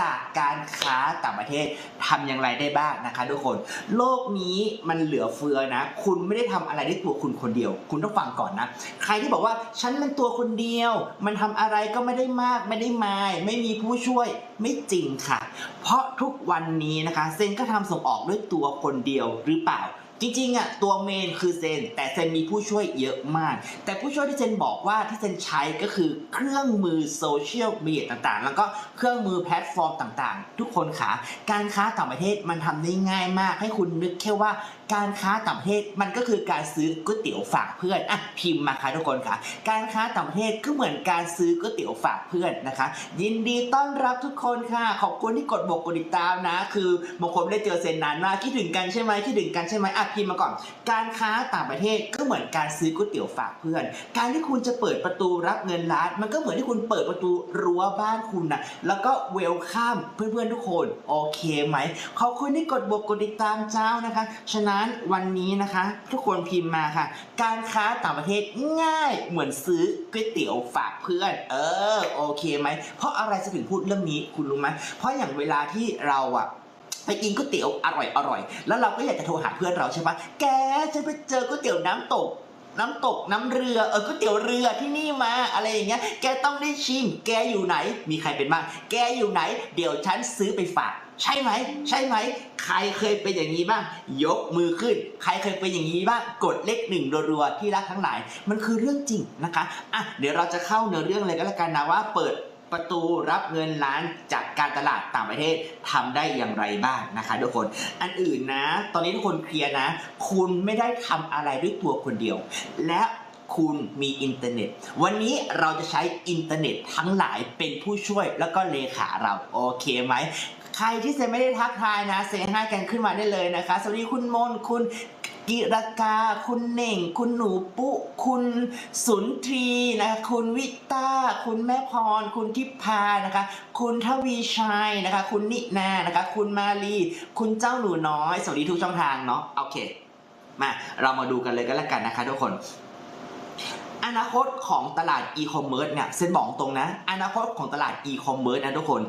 จากการค้าต่างประเทศทำอย่างไรได้บ้างนะคะทุกคน โลกนี้มันเหลือเฟือนะ คุณไม่ได้ทำอะไรด้วยตัวคุณคนเดียว คุณต้องฟังก่อนนะ ใครที่บอกว่าฉันเป็นตัวคนเดียว มันทำอะไรก็ไม่ได้มากไม่ได้มายไม่มีผู้ช่วยไม่จริงค่ะ เพราะทุกวันนี้นะคะเซนก็ทำส่งออกด้วยตัวคนเดียวหรือเปล่า จริงๆอะตัวเมนคือเซน แต่เซนมีผู้ช่วยเยอะมาก แต่ผู้ช่วยที่เซนบอกว่าที่เซนใช้ก็คือเครื่องมือโซเชียลมีเดียต่างๆ แล้วก็เครื่องมือแพลตฟอร์มต่างๆ ทุกคนค่ะ การค้าต่างประเทศมันทำได้ง่ายมาก ให้คุณนึกแค่ว่าการค้าต่างประเทศมันก็คือการซื้อก๋วยเตี๋ยวฝากเพื่อนอะพิมพ์มาค่ะทุกคนค่ะ การค้าต่างประเทศก็เหมือนการซื้อก๋วยเตี๋ยวฝากเพื่อนนะคะ ยินดีต้อนรับทุกคนค่ะ ขอบคุณที่กดบอกกดติดตามนะ คือบางคนได้เจอเซนนานมากคิดถึงกันใช่ไหมคิดถึงกันใช่ไหมอะพิมพ์มาก่อน การค้าต่างประเทศก็เหมือนการซื้อก๋วยเตี๋ยวฝากเพื่อน การที่คุณจะเปิดประตูรับเงินล้าน มันก็เหมือนที่คุณเปิดประตูรั้วบ้านคุณนะแล้วก็เวลคัมเพื่อนๆทุกคน โอเคไหมขอบคุณที่กดบวกกดติดตามเจ้านะคะ ฉะนั้นวันนี้นะคะ ทุกคนพิมพ์มาค่ะ การค้าต่างประเทศง่ายเหมือนซื้อก๋วยเตี๋ยวฝากเพื่อน เออโอเคไหมเพราะอะไรจะถึงพูดเรื่องนี้คุณรู้ไหมเพราะอย่างเวลาที่เราอะ ไปกินก๋วยเตี๋ยวอร่อยอร่อยแล้วเราก็อยากจะโทรหาเพื่อนเราใช่ปะแกฉันไปเจอก๋วยเตี๋ยวน้ำตกน้ำตกน้ำเรือเออก๋วยเตี๋ยวเรือที่นี่มาอะไรอย่างเงี้ย แกต้องได้ชิม แกอยู่ไหน มีใครเป็นบ้าง แกอยู่ไหน เดี๋ยวฉันซื้อไปฝาก ใช่ไหม ใช่ไหม ใครเคยเป็นอย่างนี้บ้าง ยกมือขึ้น ใครเคยเป็นอย่างนี้บ้าง กดเลขหนึ่งรัวๆที่รักทั้งหลาย มันคือเรื่องจริงนะคะ อะ เดี๋ยวเราจะเข้าเนื้อเรื่องเลยก็แล้วกันนะว่าเปิด ประตูรับเงินล้านจากการตลาดต่างประเทศทำได้อย่างไรบ้างนะคะทุกคน อันอื่นนะ ตอนนี้ทุกคนเคลียร์นะ คุณไม่ได้ทำอะไรด้วยตัวคนเดียว และคุณมีอินเทอร์เน็ต วันนี้เราจะใช้อินเทอร์เน็ตทั้งหลายเป็นผู้ช่วยแล้วก็เลขาเรา โอเคไหม ใครที่เซนไม่ได้ทักทายนะ เซนให้กันขึ้นมาได้เลยนะคะ สวัสดีคุณมนคุณ กิรกา คุณเน่ง คุณหนูปุ๊คุณสุนทรีนะคะคุณวิต้า คุณแม่พร คุณทิพานะคะ คุณทวีชัยนะคะ คุณนินานะคะ คุณมาลี คุณเจ้าหนูน้อย สวัสดีทุกช่องทางเนาะโอเค มาเรามาดูกันเลยก็แล้วกันนะคะทุกคนอนาคตของตลาดอีคอมเมิร์ซเนี่ยเซนบอกตรงนะ อนาคตของตลาดอีคอมเมิร์ซนะทุกคน